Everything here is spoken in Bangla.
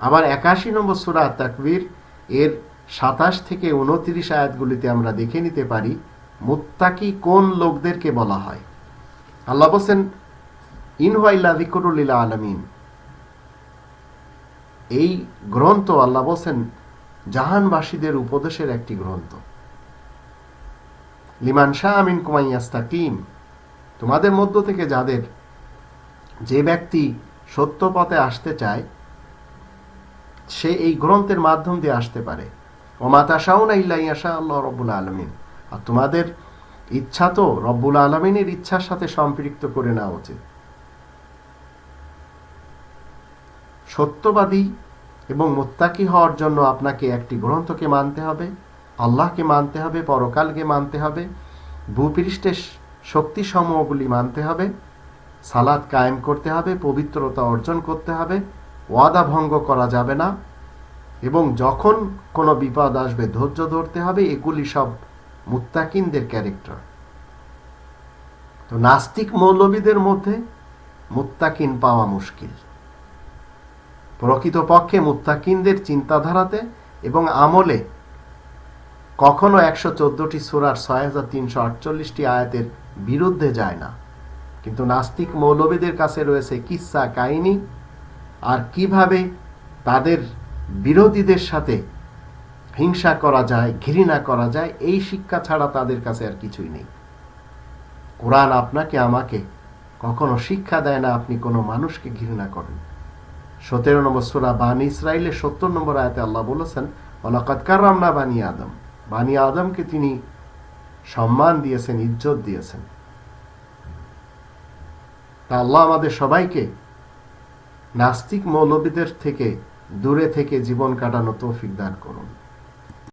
আবার একাশি নম্বর সুরা তাকবীর, এর সাতাশ থেকে উনত্রিশ আয়াতগুলিতে আমরা দেখে নিতে পারি, মুত্তাকি কোন লোকদেরকে বলা হয়? আল্লাহ বলছেন ইনহাইল্লা ভিকরুল্লিলা আলমিন। এই গ্রন্থ আল্লাহ বলছেন, জাহানবাসীদের উপদেশের একটি গ্রন্থ। লিমান শাহ আমিন কুমাইয়াস্তাকিম তোমাদের মধ্য থেকে যাদের যে ব্যক্তি সত্য পথে আসতে চায় সে এই গ্রন্থের মাধ্যম দিয়ে আসতে পারে। ও মাতা শাহুনা ইল্লাইয়াশা আল্লাহ রব্বুল আলমিন। আর তোমাদের ইচ্ছা তো রব্বুল আলমিনের ইচ্ছার সাথে সম্পৃক্ত করে নেওয়া উচিত। সত্যবাদী এবং মোত্তাকি হওয়ার জন্য আপনাকে একটি গ্রন্থকে মানতে হবে, আল্লাহকে মানতে হবে, পরকালকে মানতে হবে, ভূপৃষ্ঠের শক্তি সমূহগুলি মানতে হবে সালাদ কায়েম করতে হবে, পবিত্রতা অর্জন করতে হবে ওয়াদা ভঙ্গ করা যাবে না এবং যখন কোনো বিপদ আসবে, ধৈর্য ধরতে হবে। এগুলি সব মুত্তাকিনদের ক্যারেক্টার। তো নাস্তিক মৌলবীদের মধ্যে মুত্তাকিন পাওয়া মুশকিল। প্রকৃতপক্ষে মুত্তাকিনদের চিন্তাধারাতে এবং আমলে কখনো একশো চোদ্দটি সুরার ছয় হাজার তিনশো আটচল্লিশটি আয়াতের বিরুদ্ধে যায় না। কিন্তু নাস্তিক মৌলবীদের কাছে রয়েছে কিসা কাহিনী। আর কীভাবে তাদের বিরোধীদের সাথে হিংসা করা যায়, ঘৃণা করা যায়, এই শিক্ষা ছাড়া তাদের কাছে আর কিছুই নেই। কোরআন আপনাকে, আমাকে কখনো শিক্ষা দেয় না, আপনি কোনো মানুষকে ঘৃণা করেন। সতেরো নম্বর সুরা বান ইসরায়েলের সত্তর নম্বর আয়তে আল্লাহ বলেছেন অলাকাত কারামনা বানি আদম। বানি আদমকে তিনি সম্মান দিয়েছেন, ইজ্জত দিয়েছেন। তা আল্লাহ আমাদের সবাইকে নাস্তিক মৌলবীদের থেকে দূরে থেকে জীবন কাটানো তৌফিক দান করুন।